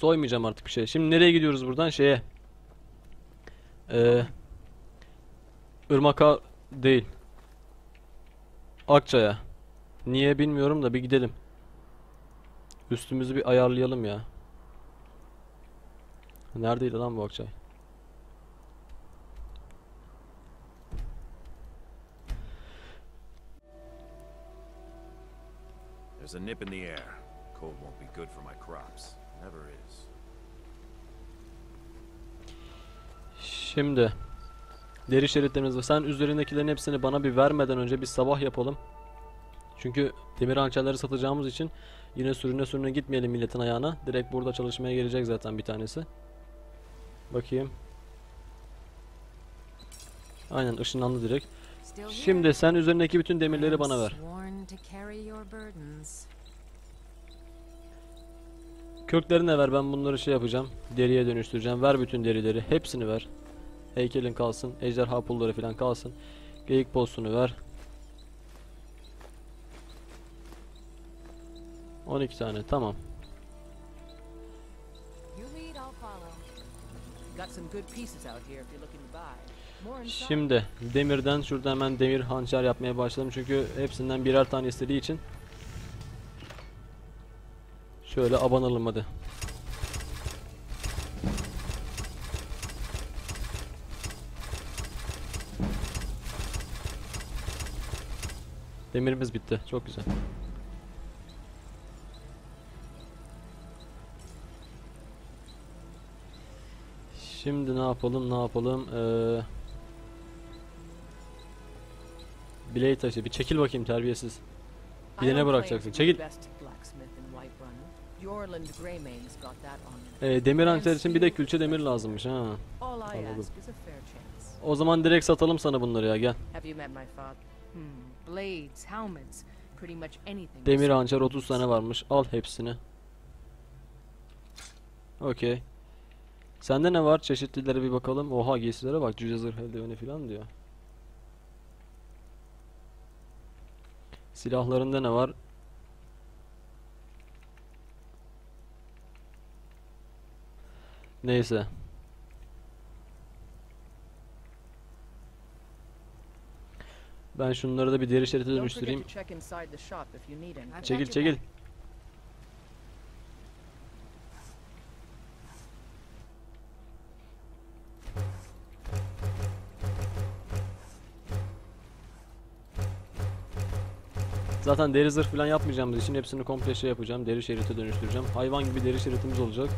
Soymayacağım artık bir şey. Şimdi nereye gidiyoruz buradan? Şeye. Ee, Irmaka değil. Akça'ya. Niye bilmiyorum da bir gidelim. Üstümüzü bir ayarlayalım ya. Neredeydi lan bu Akçay? There's a nip in the air. Cold won't be good for my crops. Never is. Şimdi deri şeritlerimiz var. Sen üzerindekilerin hepsini bana bir vermeden önce bir sabah yapalım. Çünkü demir hançerleri satacağımız için yine sürüne sürüne gitmeyelim milletin ayağına. Direkt burada çalışmaya gelecek zaten bir tanesi. Bakayım. Aynen ışınlandı direkt. Şimdi sen üzerindeki bütün demirleri bana ver. de ver ben bunları şey yapacağım. Deriye dönüştüreceğim. Ver bütün derileri. Hepsini ver. Heykelin kalsın. Ejderha pulları falan kalsın. Geyik postunu ver. 12 tane tamam. Şimdi demirden şurada hemen demir hançer yapmaya başladım. Çünkü hepsinden birer tane istediği için. Şöyle abanalım hadi. Demirimiz bitti. Çok güzel. Şimdi ne yapalım ne yapalım? Ee, Bileği taşı. Bir çekil bakayım terbiyesiz. I Bilene don't bırakacaksın, çekil. ee, Demir hançer için bir de külçe demir lazımmış ha. Anladım. O zaman direkt satalım sana bunları ya gel Demir hançer sell 30 tane varmış. Al hepsini. Okey. Sende ne var? Çeşitlilere bir bakalım. Oha giysilere bak. Cüce zırh eldiveni falan diyor. Silahlarında ne var? Neyse Ben şunları da bir deri şerite dönüştüreyim. Çekil çekil. Zaten deri zırh falan yapmayacağımız için hepsini komple şey yapacağım. Deri şerite dönüştüreceğim. Hayvan gibi deri şeritimiz olacak.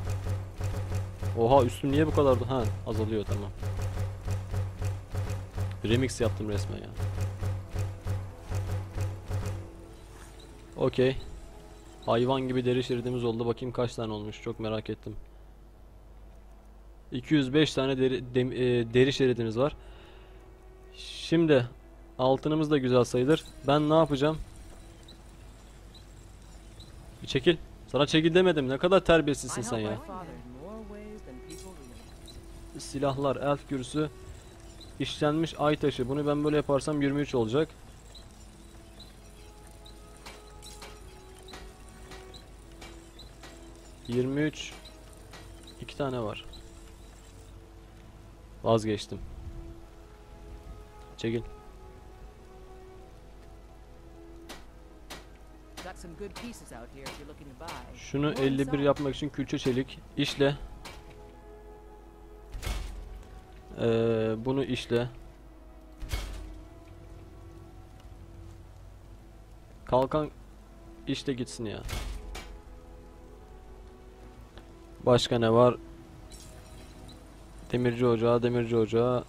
Oha üstüm niye bu kadar? Ha azalıyor tamam. Remix yaptım resmen ya. Okey. Hayvan gibi deri şeridimiz oldu. Bakayım kaç tane olmuş. Çok merak ettim. 205 tane deri, dem- e, deri şeridimiz var. Şimdi altınımız da güzel sayılır. Ben ne yapacağım? Bir çekil. Sana çekil demedim. Ne kadar terbiyesizsin sen ya. Silahlar, elf kürsü, işlenmiş ay taşı. Bunu ben böyle yaparsam 23 olacak. Yirmi üç. İki tane var. Vazgeçtim. Çekil. Şunu More 51 inside. yapmak için külçe çelik işle. Ee, bunu işle. Kalkan işte gitsin ya. Başka ne var? Demirci ocağı, demirci ocağı.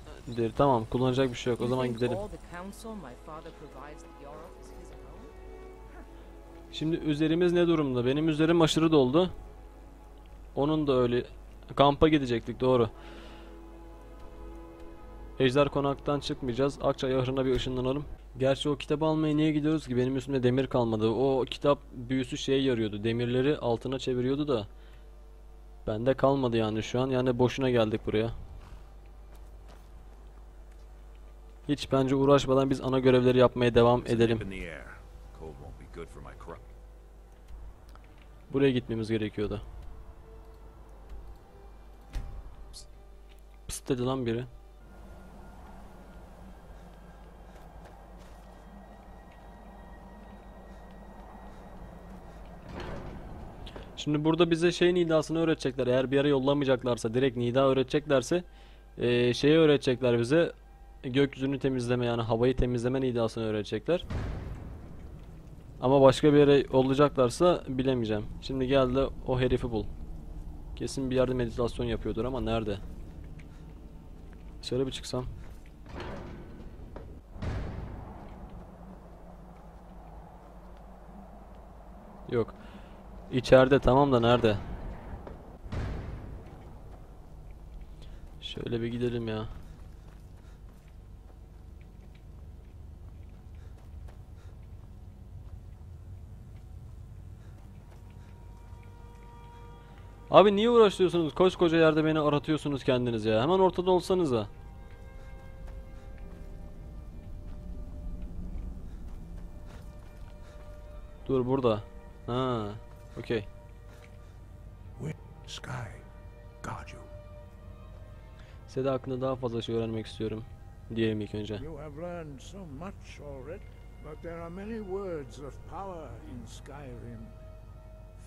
Tamam kullanacak bir şey yok. O zaman gidelim. Şimdi üzerimiz ne durumda? Benim üzerim aşırı doldu. Onun da öyle. Kampa gidecektik doğru. Ejder konaktan çıkmayacağız. Akçay ahırına bir ışınlanalım. Gerçi o kitabı almaya niye gidiyoruz ki? Benim üstümde demir kalmadı. O kitap büyüsü şeye yarıyordu. Demirleri altına çeviriyordu da. Bende kalmadı yani şu an. Yani boşuna geldik buraya. Hiç bence uğraşmadan biz ana görevleri yapmaya devam edelim. Buraya gitmemiz gerekiyordu. Pıst dedi lan biri. Şimdi burada bize şey nidasını öğretecekler. Eğer bir yere yollamayacaklarsa, direkt nida öğreteceklerse eee şeyi öğretecekler bize. Gökyüzünü temizleme yani havayı temizleme nidasını öğretecekler. Ama başka bir yere yollayacaklarsa bilemeyeceğim. Şimdi gel de o herifi bul. Kesin bir yerde meditasyon yapıyordur ama nerede? Dışarı bir çıksam. Yok. İçeride tamam da nerede? Şöyle bir gidelim ya. Abi niye uğraşıyorsunuz? Koskoca yerde beni aratıyorsunuz kendiniz ya. Hemen ortada olsanıza. Dur burada. Ha, okey. Sky, guard you. Seda hakkında daha fazla şey öğrenmek istiyorum. Diyelim ilk önce. You have learned so much already, but there are many words of power in Skyrim.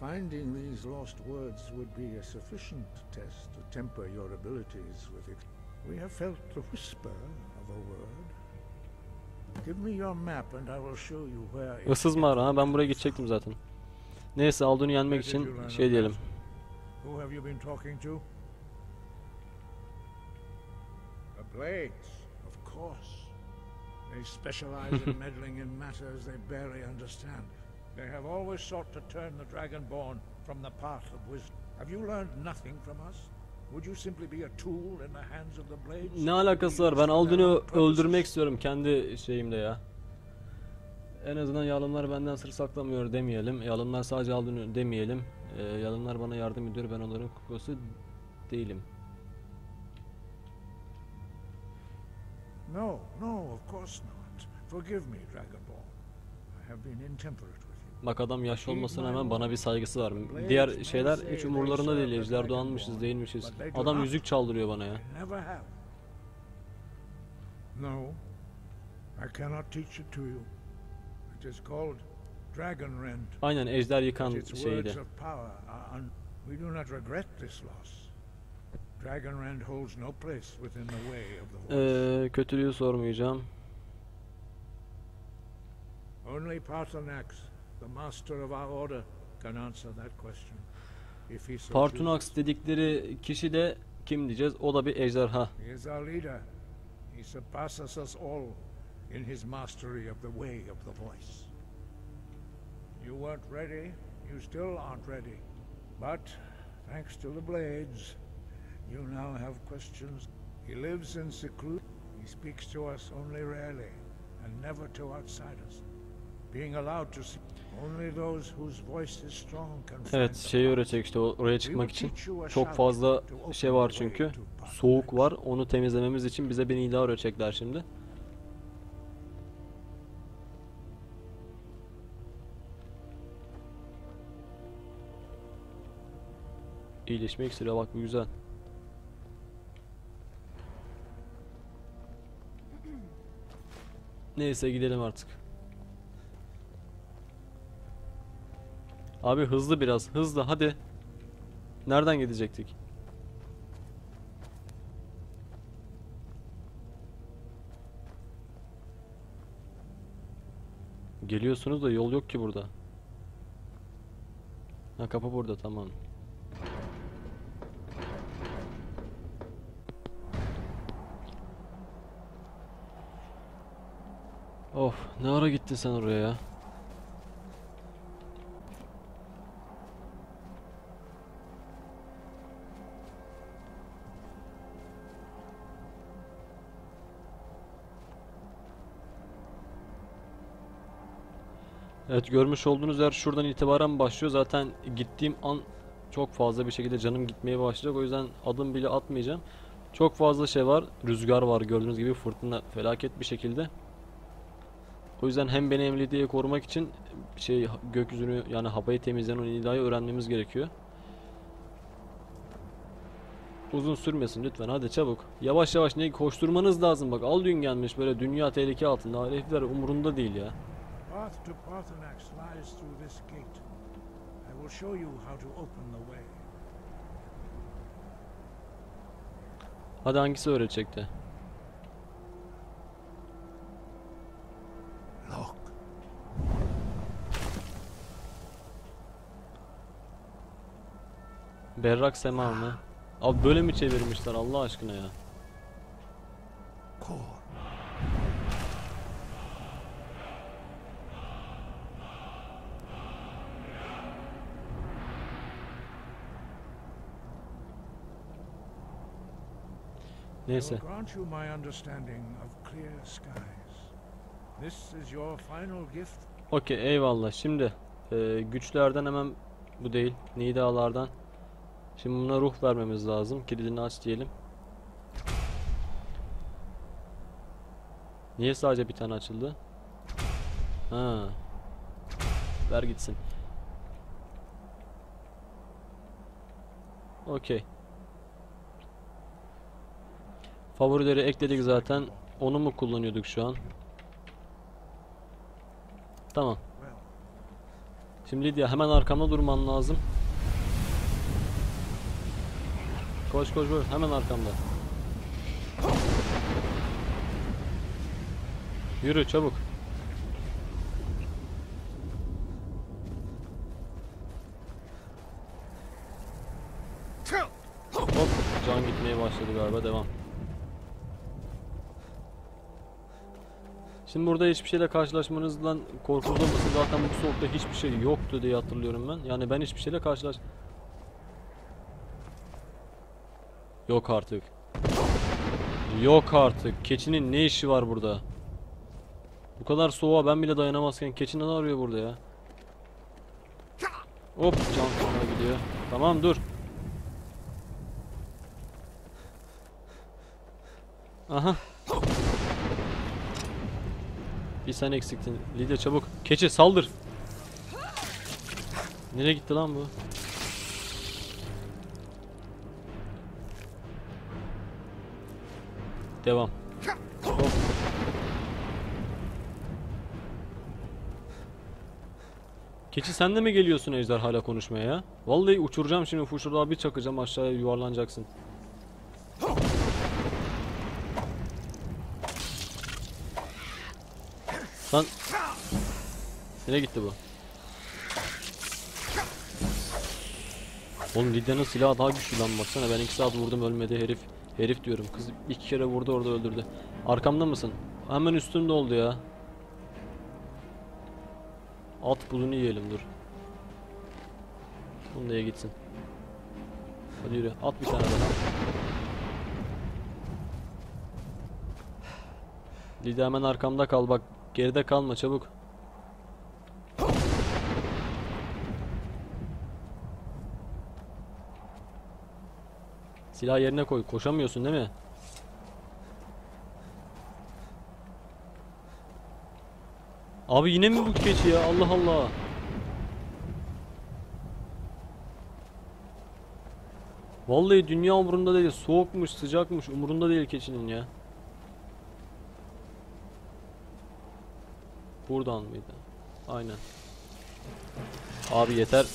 Finding these lost words would be a sufficient test to temper your abilities with it. We have felt the whisper of a word. Give me your map and I will show you where Issız mağara ha ben buraya gidecektim zaten. Neyse Aldun'u yenmek için şey diyelim. Who have you been talking to? The Blades, of course. They specialize in meddling in matters they barely understand. They have always sought to turn the Dragonborn from the path of wisdom. Have you learned nothing from us? Would you simply be a tool in the hands of the Blades? Ne alakası var? Ben Aldun'u öldürmek istiyorum kendi şeyimde ya. En azından yalımlar benden sır saklamıyor demeyelim. Yalımlar sadece Aldun'u demeyelim. Ee, yalımlar bana yardım ediyor. Ben onların kuklası değilim. No, no, of course not. Forgive me, Dragonborn. I have been intemperate with you. Bak adam yaşlı olmasına hemen bana bir saygısı var. Diğer şeyler hiç umurlarında değil. Ejder doğanmışız değilmişiz. Adam yüzük çaldırıyor bana ya. No, I cannot teach it to you. Aynen ejder yıkan şeydi. We do not regret this loss. Dragonrend holds no place within the way of the voice. Ee, kötülüğü sormayacağım. Only Parthenax, the master of our order, can answer that question. If he so. Partunax dedikleri kişi de kim diyeceğiz? O da bir ejderha. He is our leader. He surpasses us all in his mastery of the way of the voice. You weren't ready. You still aren't ready. But thanks to the blades, you now have questions. He lives in seclusion. He speaks to us only rarely and never to outsiders. Being allowed to see only those whose voice is strong can Evet şeyi öğretecek işte oraya çıkmak için. Çok fazla şey var çünkü. Soğuk var. Onu temizlememiz için bize bir nida öğretecekler şimdi. İyileşme iksiri bak bu güzel. Neyse gidelim artık. Abi hızlı biraz. Hızlı hadi. Nereden gidecektik? Geliyorsunuz da yol yok ki burada. Ha kapı burada tamam. Of ne ara gittin sen oraya ya? Evet görmüş olduğunuz yer şuradan itibaren başlıyor. Zaten gittiğim an çok fazla bir şekilde canım gitmeye başlayacak. O yüzden adım bile atmayacağım. Çok fazla şey var. Rüzgar var gördüğünüz gibi fırtına felaket bir şekilde. O yüzden hem beni hem Lidya'yı korumak için şey gökyüzünü yani havayı temizleyen o nidayı öğrenmemiz gerekiyor. uzun sürmesin lütfen hadi çabuk. Yavaş yavaş ne koşturmanız lazım bak. Al gün gelmiş böyle dünya tehlike altında. Herifler umurunda değil ya. Path to Paarthurnax lies through this gate. I will show you how to open the way. Hadi hangisi öğretecekti? Berrak sema mı? Abi böyle mi çevirmişler Allah aşkına ya? Neyse. grant you my understanding of clear skies. This is your final gift. Okey eyvallah. Şimdi e, güçlerden hemen bu değil. Nidalardan. Şimdi buna ruh vermemiz lazım. Kilidini aç diyelim. Niye sadece bir tane açıldı? Ha. Ver gitsin. Okey. Favorileri ekledik zaten. Onu mu kullanıyorduk şu an? Tamam. Şimdi Lydia hemen arkamda durman lazım. Koş koş koş hemen arkamda. Yürü çabuk. Hop can gitmeye başladı galiba devam. Şimdi burada hiçbir şeyle karşılaşmanızdan olmasın. Zaten bu soğukta hiçbir şey yoktu diye hatırlıyorum ben. Yani ben hiçbir şeyle karşılaş... Yok artık. Yok artık. Keçinin ne işi var burada? Bu kadar soğuğa ben bile dayanamazken keçi ne arıyor burada ya? Hop can sonra gidiyor. Tamam dur. Aha. Bir sen eksiktin. Lidya çabuk. Keçi saldır. Nereye gitti lan bu? Devam. Hop. Keçi sen de mi geliyorsun Ejder hala konuşmaya ya? Vallahi uçuracağım şimdi fuşurdağı bir çakacağım aşağıya yuvarlanacaksın. Lan Nereye gitti bu? Oğlum Lidya'nın silahı daha güçlü lan baksana ben iki saat vurdum ölmedi herif. Herif diyorum kız iki kere vurdu orada öldürdü. Arkamda mısın? Hemen üstümde oldu ya. At bulunu yiyelim dur. Bunu da gitsin. Hadi yürü at bir tane daha. Lidya hemen arkamda kal bak geride kalma çabuk. Silah yerine koy. Koşamıyorsun değil mi? Abi yine mi bu keçi ya? Allah Allah. Vallahi dünya umurunda değil. Soğukmuş, sıcakmış. Umurunda değil keçinin ya. Buradan mıydı? Aynen. Abi yeter.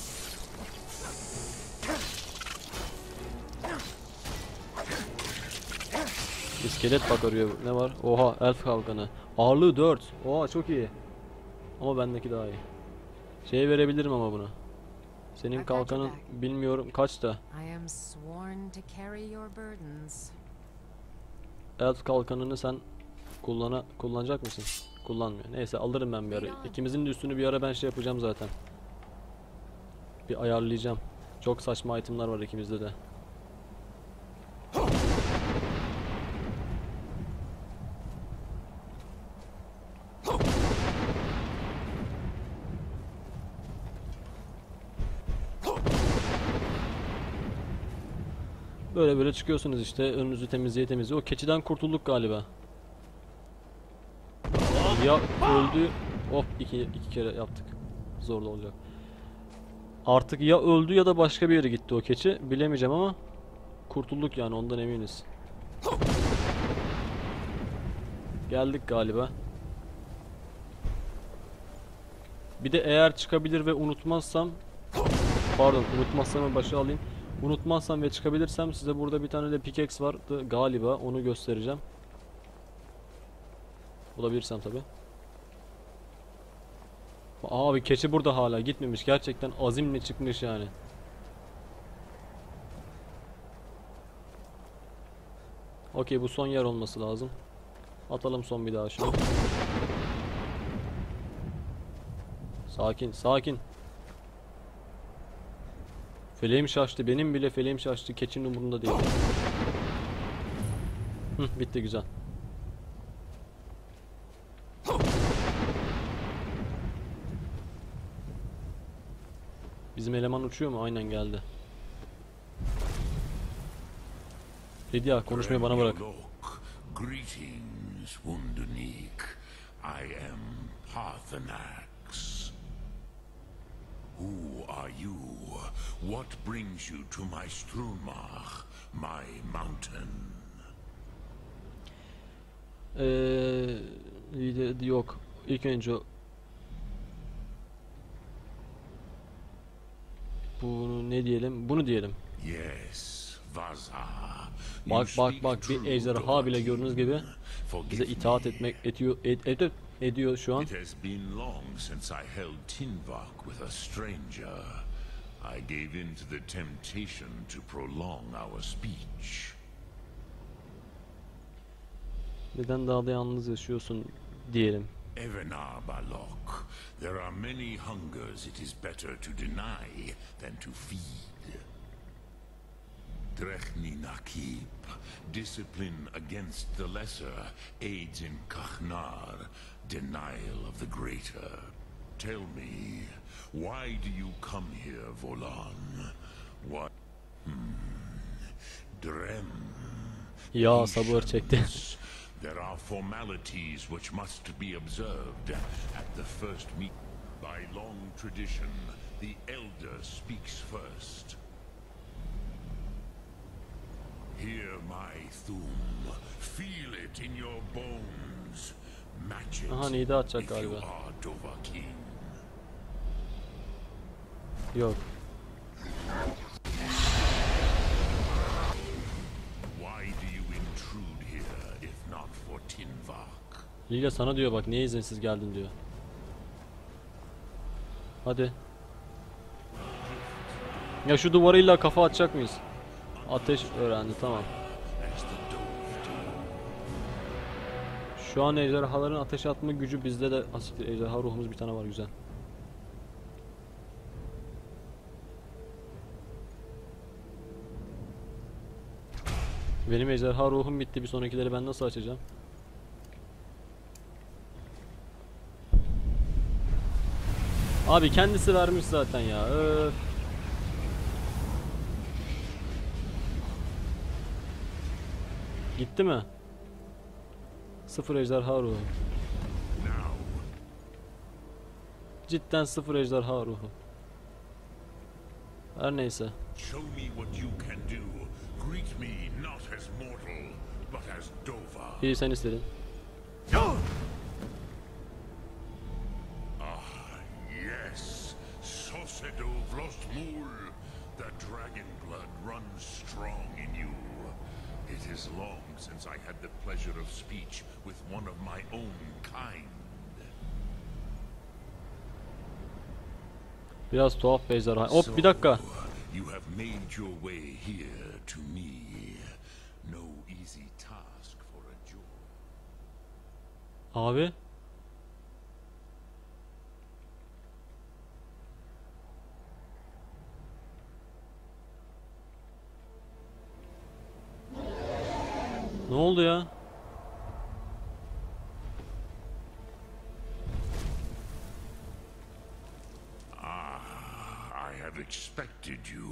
İskelet bak arıyor. Ne var? Oha elf kalkanı. Ağırlığı 4. Oha çok iyi. Ama bendeki daha iyi. Şey verebilirim ama bunu. Senin kalkanın bilmiyorum kaç da. Elf kalkanını sen kullana kullanacak mısın? Kullanmıyor. Neyse alırım ben bir ara. İkimizin de üstünü bir ara ben şey yapacağım zaten. Bir ayarlayacağım. Çok saçma itemler var ikimizde de. Böyle böyle çıkıyorsunuz işte önünüzü temizleye temizleye. O keçiden kurtulduk galiba. Ya öldü. Of iki, iki kere yaptık. Zorlu olacak. Artık ya öldü ya da başka bir yere gitti o keçi. Bilemeyeceğim ama kurtulduk yani ondan eminiz. Geldik galiba. Bir de eğer çıkabilir ve unutmazsam pardon unutmazsam başa alayım. Unutmazsam ve çıkabilirsem size burada bir tane de pickaxe vardı galiba onu göstereceğim. Bulabilirsem tabi. Abi keçi burada hala gitmemiş. Gerçekten azimle çıkmış yani. Okey bu son yer olması lazım. Atalım son bir daha şunu. Sakin, sakin. Feleğim şaştı. Benim bile feleğim şaştı. Keçinin umurunda değil. Hı, bitti güzel. Bizim eleman uçuyor mu? Aynen geldi. Lydia konuşmayı bana bırak. I am Parthenax. Who are you? What brings you to my Strunmach, my mountain? Lydia yok. İlk önce bunu ne diyelim? Bunu diyelim. Yes, Vaza. Bak bak bak bir ejderha bile gördüğünüz gibi bize itaat etmek ediyor et, et- ediyor şu an. It has been long since I held Tinvak with a stranger. I gave in to the temptation to prolong our speech. Neden dağda yalnız yaşıyorsun diyelim. Evenar Balok, there are many hungers it is better to deny than to feed. Drechni Nakib, discipline against the lesser aids in Kachnar, denial of the greater. Tell me, why do you come here, Volan? What? Hmm. Drem. Ya sabır çekti. There are formalities which must be observed at the first meet. By long tradition, the elder speaks first. Hear my thum. Feel it in your bones. Aha, Nida atacak galiba. Yok. Lilia sana diyor bak niye izinsiz geldin diyor. Hadi. Ya şu duvara illa kafa atacak mıyız? Ateş öğrendi tamam. Şu an ejderhaların ateş atma gücü bizde de asiktir. Ejderha ruhumuz bir tane var güzel. Benim ejderha ruhum bitti. Bir sonrakileri ben nasıl açacağım? Abi kendisi vermiş zaten ya. Öf. Gitti mi? Sıfır ejderha ruhu. Cidden sıfır ejderha ruhu. Her neyse. show me what you can do. Greet me not as mortal, but as Dova. İyi sen istedin. The pleasure of speech with one of my own kind. Biraz tuhaf bir ejderha. Hop bir dakika. So, You have made your way here to me. No easy task for a. Abi. Ne oldu ya? I have expected you,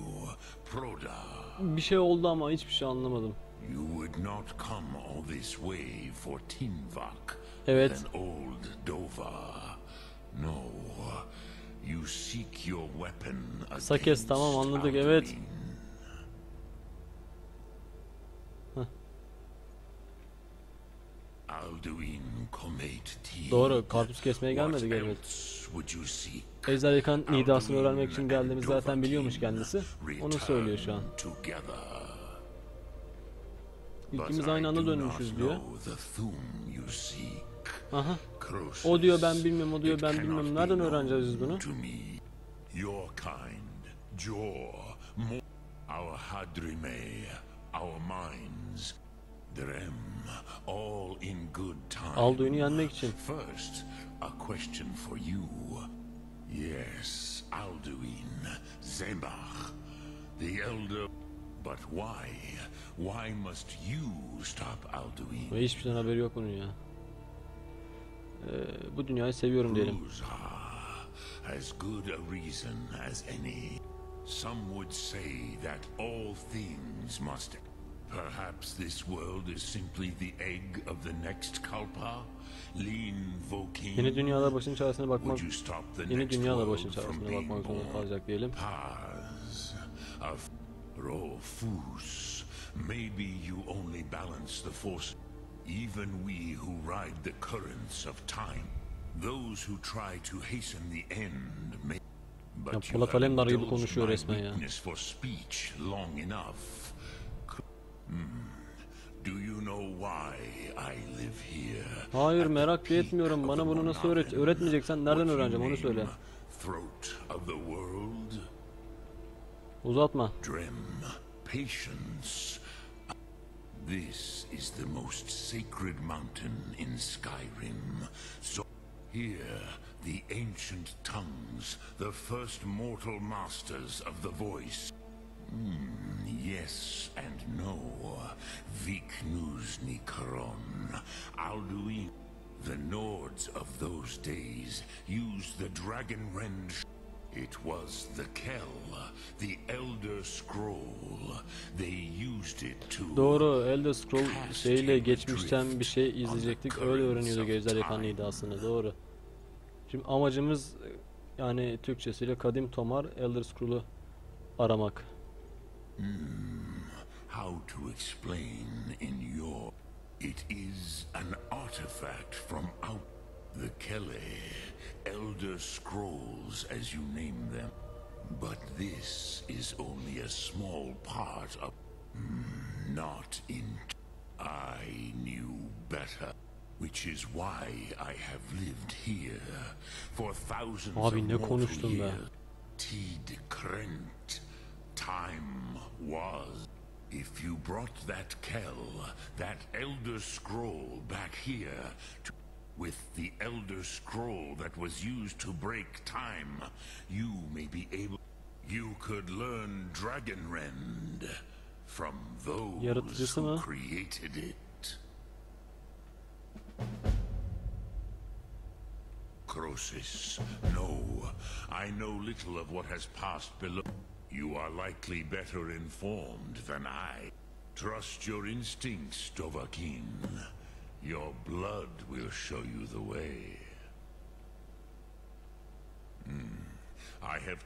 Proda. Bir şey oldu ama hiçbir şey anlamadım. You would not come all this way for Tinvak, Evet. an old Dova. No, you seek your weapon Kısa kes, tamam, anladık, evet. Alduin. Alduin Comet Ti. Doğru, karpuz kesmeye you seek? Ejder Yakan nidasını öğrenmek için geldiğimizi and zaten biliyormuş kendisi. Onu söylüyor şu an. İkimiz aynı anda dönmüşüz diyor. Aha. O diyor ben bilmiyorum, o diyor ben be Nereden öğreneceğiz biz bunu? Your kind, Mo- our Hadrime, our Drem, all in good time. Alduin'i yenmek için. First, a question for you. Yes, Alduin, Zebach, the elder. But why? Why must you stop Alduin? Ve hiçbir şeyden haberi yok bunun ya. Ee, bu dünyayı seviyorum diyelim. As good a reason as any. Some would say that all things must. Perhaps this world is simply the egg of the next Kalpa? Lean Voking. Yeni dünyada başın çaresine bakmak, Would you stop the yeni next dünyada başın çaresine bakmak zorunda kalacak diyelim. Paz of Rofus. Maybe you only balance the force. Even we who ride the currents of time, those who try to hasten the end may. But Ya you Polat have Alemdar gibi konuşuyor my resmen ya. weakness for speech long enough. Hmm. Hayır At the merak etmiyorum. Bana bunu nasıl öğret öğretmeyeceksen nereden öğreneceğim onu söyle. Throat of the world. Uzatma. This is the most sacred mountain in Skyrim. So here, the ancient tongues, the first mortal masters of the voice. Hmm, yes and no. Viknus Nikaron, Alduin. The Nords of those days used the dragon rend it was the Kell, the Elder Scroll. They used it to... Doğru Elder Scroll şeyle geçmişten bir şey izleyecektik. Öyle öğreniyorduk Ejder Yakan nidasını. Doğru. Şimdi amacımız yani Türkçesiyle Kadim Tomar Elder Scroll'u aramak. How to explain in your... It is an artifact from out the Kelle, Elder Scrolls as you name them. But this is only a small part of... Hmm, not in... I knew better. Which is why I have lived here for thousands Abi of ne mortal konuştun be. years. Tid Krent. Time was. If you brought that Kell, that Elder Scroll back here, to, with the Elder Scroll that was used to break time, you may be able. You could learn Dragonrend from those who created it. Croesus, no. I know little of what has passed below. You are likely better informed than I. Trust your instincts, Dovahkiin. Your blood will show you the way. Hmm. I have...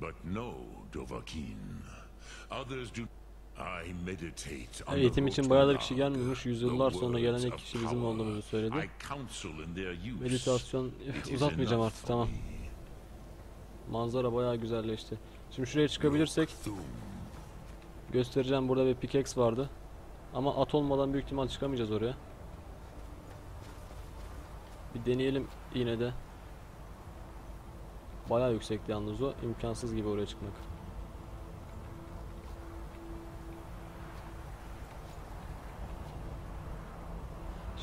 But no, Dovahkiin. Others do... I meditate on Eğitim için bayağıdır kişi gelmemiş. Yüzyıllar sonra gelen ilk kişi bizim olduğumuzu söyledi. Meditasyon uzatmayacağım artık tamam. Manzara bayağı güzelleşti. Şimdi şuraya çıkabilirsek göstereceğim burada bir pickaxe vardı. Ama at olmadan büyük ihtimal çıkamayacağız oraya. Bir deneyelim yine de. Bayağı yüksekti yalnız o. İmkansız gibi oraya çıkmak.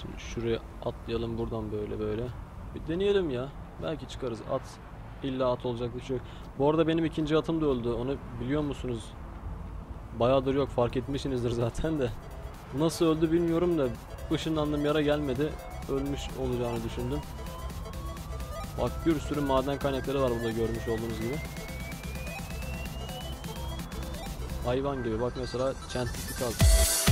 Şimdi şuraya atlayalım buradan böyle böyle. Bir deneyelim ya. Belki çıkarız. At. İlla at olacak bir şey yok. Bu arada benim ikinci atım da öldü. Onu biliyor musunuz? Bayağıdır yok. Fark etmişsinizdir zaten de. Nasıl öldü bilmiyorum da ışınlandığım yara gelmedi. Ölmüş olacağını düşündüm. Bak bir sürü maden kaynakları var burada görmüş olduğunuz gibi. Hayvan gibi. Bak mesela çentikli kaz.